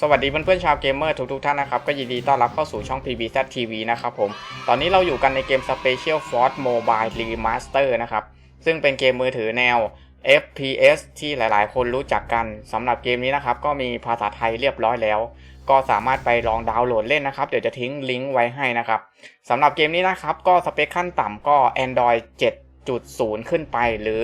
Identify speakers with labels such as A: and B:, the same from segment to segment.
A: สวัสดีเพื่อนๆชาวเกมเมอร์ทุกๆท่านนะครับ ก็ยินดีต้อนรับเข้าสู่ช่อง PBZ TV นะครับผม ตอนนี้เราอยู่กันในเกม Special Force Mobile Remaster นะครับ ซึ่งเป็นเกมมือถือแนว FPS ที่หลายๆ คนรู้จักกันสำหรับเกมนี้นะครับ ก็มีภาษาไทยเรียบร้อยแล้ว ก็สามารถไปลองดาวน์โหลดเล่นนะครับ เดี๋ยวจะทิ้งลิงก์ไว้ให้นะครับสำหรับเกมนี้นะครับ ก็สเปคขั้นต่ำก็ Android 7.0 ขึ้นไป หรือ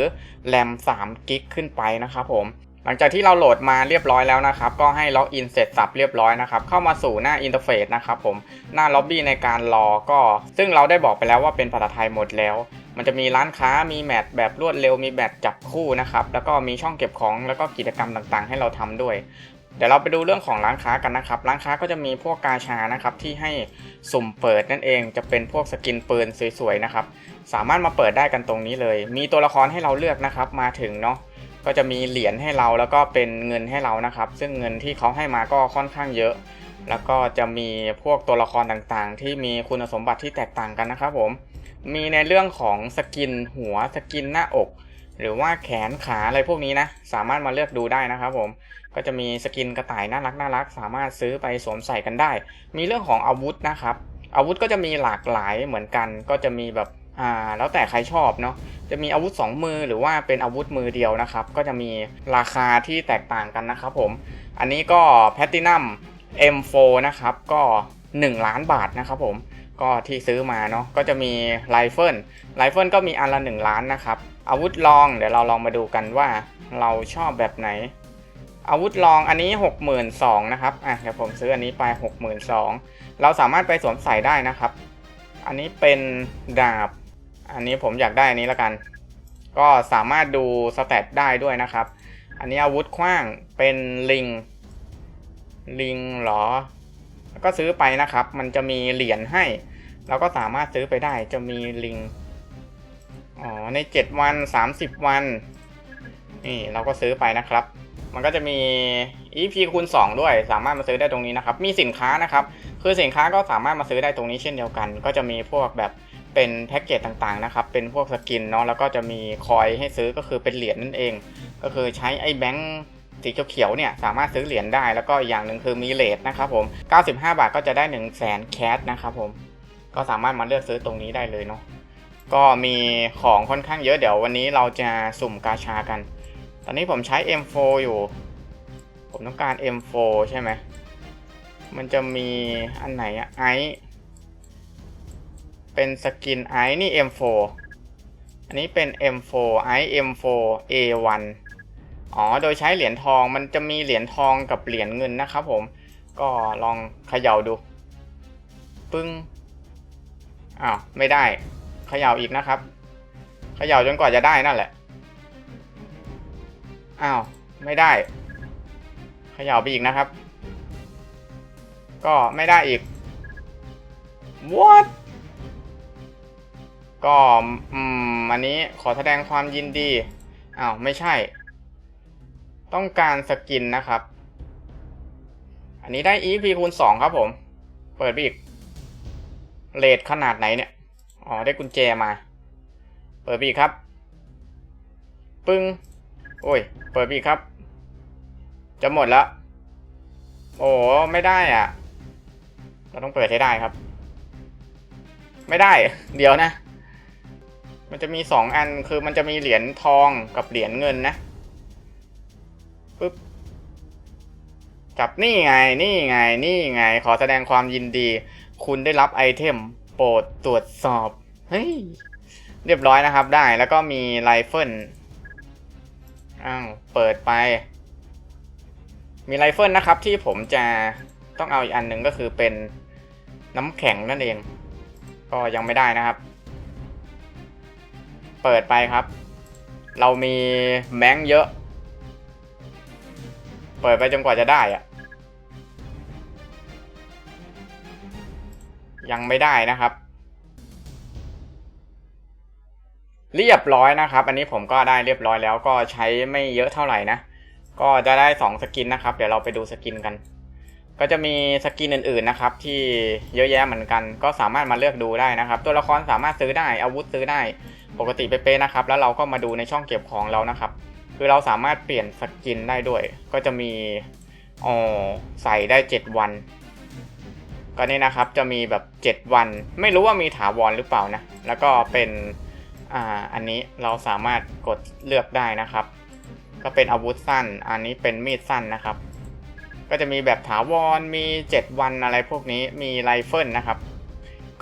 A: RAM 3 g b ขึ้นไปนะครับผม หลังจากที่เราโหลดมาเรียบร้อยแล้วนะครับ ก็ให้ล็อกอินเสร็จสับเรียบร้อยนะครับ เข้ามาสู่หน้าอินเทอร์เฟซนะครับผมหน้าล็อบบี้ในการรอก็ ซึ่งเราได้บอกไปแล้วว่าเป็นภาษาไทยหมดแล้ว มันจะมีร้านค้ามีแมทแบบรวดเร็วมีแมทจับคู่นะครับแล้วก็มีช่องเก็บของแล้วก็กิจกรรมต่างๆ ให้เราทำด้วยเดี๋ยวเราไปดูเรื่องของร้านค้ากันนะครับ ร้านค้าก็จะมีพวกกาชานะครับที่ให้สุ่มเปิดนั่นเองจะเป็นพวกสกินปืนสวยๆนะครับ สามารถมาเปิดได้กันตรงนี้เลย มีตัวละครให้เราเลือกนะครับมาถึงเนาะ ก็จะมีเหรียญให้เราแล้วก็เป็นเงินให้เรานะครับ ซึ่งเงินที่เขาให้มาก็ค่อนข้างเยอะ แล้วก็จะมีพวกตัวละครต่างๆ ที่มีคุณสมบัติที่แตกต่างกันนะครับผม มีในเรื่องของสกินหัวสกินหน้าอก หรือว่าแขนขาอะไรพวกนี้นะ สามารถมาเลือกดูได้นะครับผม ก็จะมีสกินกระต่ายน่ารักน่ารักสามารถซื้อไปสวมใส่กันได้ มีเรื่องของอาวุธนะครับ อาวุธก็จะมีหลากหลายเหมือนกัน ก็จะมีแบบอ่าแล้วแต่ใครชอบเนาะ จะมีอาวุธ 2 มือหรือว่าเป็นอาวุธมือเดียวนะครับ ก็จะมีราคาที่แตกต่างกันนะครับผม อันนี้ก็แพตตินัม M4 นะครับก็ 1 ล้านบาทนะครับผมก็ที่ซื้อมาเนาะก็จะมีไรเฟิลไรเฟิลก็มีอันละ 1 ล้านนะครับ อาวุธลองเดี๋ยวเราลองมาดูกันว่าเราชอบแบบไหน อาวุธลองอันนี้ 62,000นะครับอะเดี๋ยวผมซื้ออันนี้ไป 62,000เราสามารถไปสวมใส่ได้นะครับ อันนี้เป็นดาบ อันนี้ผมอยากได้อันนี้ละกัน ก็สามารถดูสเตตได้ด้วยนะครับ อันนี้อาวุธขว้างเป็นลิง ลิงเหรอ ก็ซื้อไปนะครับ มันจะมีเหรียญให้ เราก็สามารถซื้อไปได้ จะมีลิง อ๋อ ใน 7 วัน 30 วัน นี่เราก็ซื้อไปนะครับ มันก็จะมี EP คูณ2 ด้วย สามารถมาซื้อได้ตรงนี้นะครับ มีสินค้านะครับ คือสินค้าก็สามารถมาซื้อได้ตรงนี้เช่นเดียวกัน ก็จะมีพวกแบบ เป็นแพ็กเกจต่างๆนะครับ เป็นพวกสกินเนาะแล้วก็จะมีคอยให้ซื้อก็คือเป็นเหรียญนั่นเอง ก็คือใช้ไอ้แบงค์สีเขียวๆเนี่ยสามารถซื้อเหรียญได้แล้วก็อย่างหนึ่งคือมีเลทนะครับผม 95 บาทก็จะได้ 1 0 0 0 0แสนแคสนะครับผมก็สามารถมาเลือกซื้อตรงนี้ได้เลยเนาะก็มีของค่อนข้างเยอะเดี๋ยววันนี้เราจะสุ่มกาชากัน ตอนนี้ผมใช้ M4 อยู่ ผมต้องการ M4 ใช่ไหมมันจะมีอันไหนอะไอ เป็นสกินไอนี่ M4 อันนี้เป็น M4 ไอ M4 A1 อ๋อ โดยใช้เหรียญทองมันจะมีเหรียญทองกับเหรียญเงินนะครับผม ก็ลองเขย่าดู ปึ้ง อ้าว ไม่ได้ เขย่าอีกนะครับ เขย่าจนกว่าจะได้นั่นแหละ อ้าว ไม่ได้ เขย่าไปอีกนะครับ ก็ไม่ได้อีก what ก็อืมอันนี้ขอแสดงความยินดีอ้าวไม่ใช่ ต้องการสกินนะครับ อันนี้ได้ EP คูณ2ครับผม เปิดไปอีกเลทขนาดไหนเนี่ย อ๋อ ได้กุญแจมา เปิดไปอีกครับ ปึ้ง โอ้ย เปิดไปอีกครับ จะหมดแล้ว โอ้ไม่ได้อะ เราต้องเปิดให้ได้ครับ ไม่ได้ เดี๋ยวนะ มันจะมีสองอันคือมันจะมีเหรียญทองกับเหรียญเงินนะปึ๊บจับนี่ไงนี่ไงนี่ไง ขอแสดงความยินดี คุณได้รับไอเทมโปรดตรวจสอบเฮ้ยเรียบร้อยนะครับได้แล้วก็มีไรเฟิลอ้าวเปิดไป มีไรเฟิลนะครับที่ผมจะต้องเอาอีกอันหนึ่งก็คือเป็นน้ำแข็งนั่นเอง ก็ยังไม่ได้นะครับ เปิดไปครับ เรามีแบงค์เยอะ เปิดไปจนกว่าจะได้อะยังไม่ได้นะครับ เรียบร้อยนะครับ อันนี้ผมก็ได้เรียบร้อยแล้วก็ใช้ไม่เยอะเท่าไหร่นะ ก็จะได้ 2 สกินนะครับ เดี๋ยวเราไปดูสกินกัน ก็จะมีสกินอื่นๆนะครับ ที่เยอะแยะเหมือนกัน ก็สามารถมาเลือกดูได้นะครับ ตัวละครสามารถซื้อได้อาวุธซื้อได้ปกติเป๊ะๆนะครับ แล้วเราก็มาดูในช่องเก็บของเรานะครับ คือเราสามารถเปลี่ยนสกินได้ด้วย ก็จะมีอ๋อใส่ได้ 7 วัน ก็นี่นะครับจะมีแบบ 7 วัน ไม่รู้ว่ามีถาวรหรือเปล่านะ แล้วก็เป็นอ่าอันนี้เราสามารถกดเลือกได้นะครับ ก็เป็นอาวุธสั้น อันนี้เป็นมีดสั้นนะครับ ก็จะมีแบบถาวร มี 7 วันอะไรพวกนี้ มีไรเฟิลนะครับ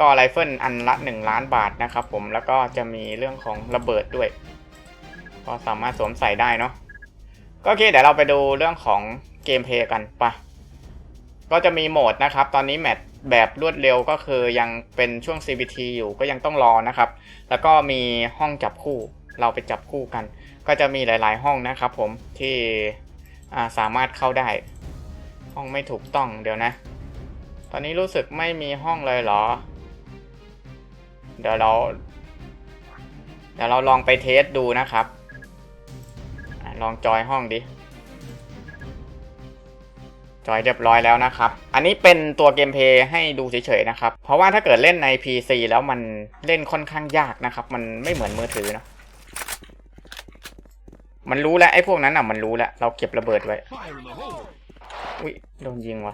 A: ก็ไรเฟิลอันละ 1 ล้านบาทนะครับผม แล้วก็จะมีเรื่องของระเบิดด้วย ก็สามารถสวมใส่ได้เนาะ ก็โอเค เดี๋ยวเราไปดูเรื่องของเกมเพย์กันปะก็จะมีโหมดนะครับ ตอนนี้แมตช์แบบรวดเร็วก็คือยังเป็นช่วง CBT อยู่ก็ยังต้องรอนะครับ แล้วก็มีห้องจับคู่ เราไปจับคู่กัน ก็จะมีหลาย ๆ ห้องนะครับผมที่สามารถเข้าได้ ห้องไม่ถูกต้องเดี๋ยวนะ ตอนนี้รู้สึกไม่มีห้องเลยเหรอ เดี๋ยวเราเดี๋ยวเราลองไปเทสดูนะครับอลองจอยห้องดิ จอยเรียบร้อยแล้วนะครับ อันนี้เป็นตัวเกมเพย์ให้ดูเฉยๆนะครับ เพราะว่าถ้าเกิดเล่นใน PC แล้วมันเล่นค่อนข้างยากนะครับ มันไม่เหมือนมือถือเนอะมันรู้แล้วไอ้พวกนั้นอะมันรู้แล้ว เราเก็บระเบิดไว้
B: Fire in the hole!
A: อุ้ยโดนยิงว่ะ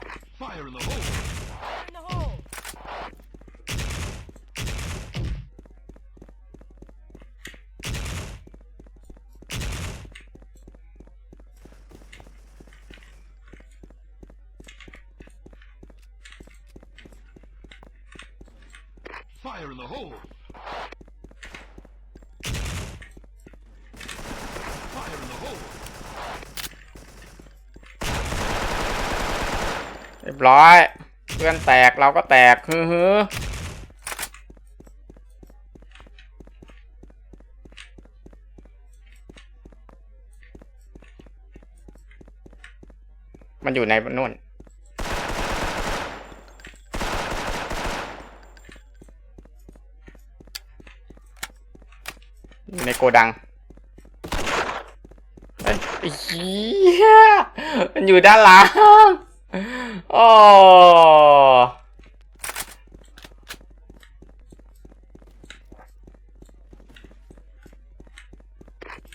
A: ยบร้อย เพื่อนแตกเราก็แตกฮือฮือมันอยู่ในนู่นในโกดังเฮ้ยไอ้เหี้ยมันอยู่ด้านหลัง โอ้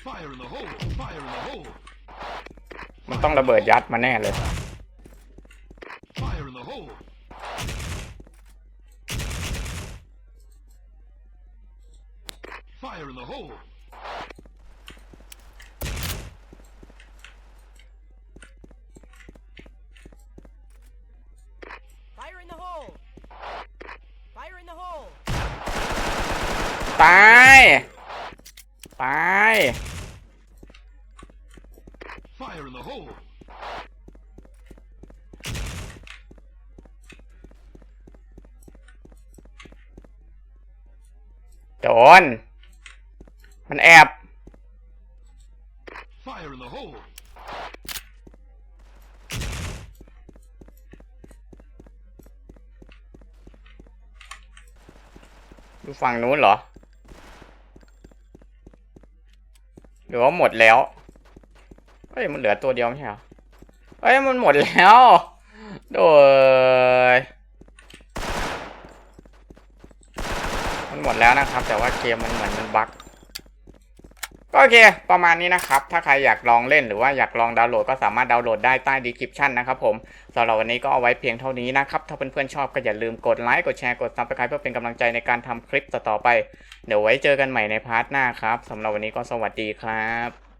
B: Fire in the hole! Fire in the hole!
A: มันต้องระเบิดยัดมาแน่เลย
C: Fire in the hole!
A: ตายตาย
B: Fire in the hole!
A: โดน มันแอบ
B: Fire in the hole!
A: ดูฝั่งนู้นเหรอ หรือว่าหมดแล้วเฮ้ยมันเหลือตัวเดียวไม่ใช่เหรอเฮ้ยมันหมดแล้วโดยมันหมดแล้วนะครับ แต่ว่าเกมมันเหมือนมันบั๊กก็โอเค ประมาณนี้นะครับ ถ้าใครอยากลองเล่นหรือว่าอยากลองดาวน์โหลดก็สามารถดาวน์โหลดได้ใต้ดีคริปชันนะครับผมสำหรับวันนี้ก็เอาไว้เพียงเท่านี้นะครับ ถ้าเพื่อนๆชอบก็อย่าลืมกดไลค์ กดแชร์ กดซับสไครป์เพื่อเป็นกำลังใจในการทำคลิปต่อๆไป เดี๋ยวไว้เจอกันใหม่ในพาร์ทหน้าครับสำหรับวันนี้ก็สวัสดีครับ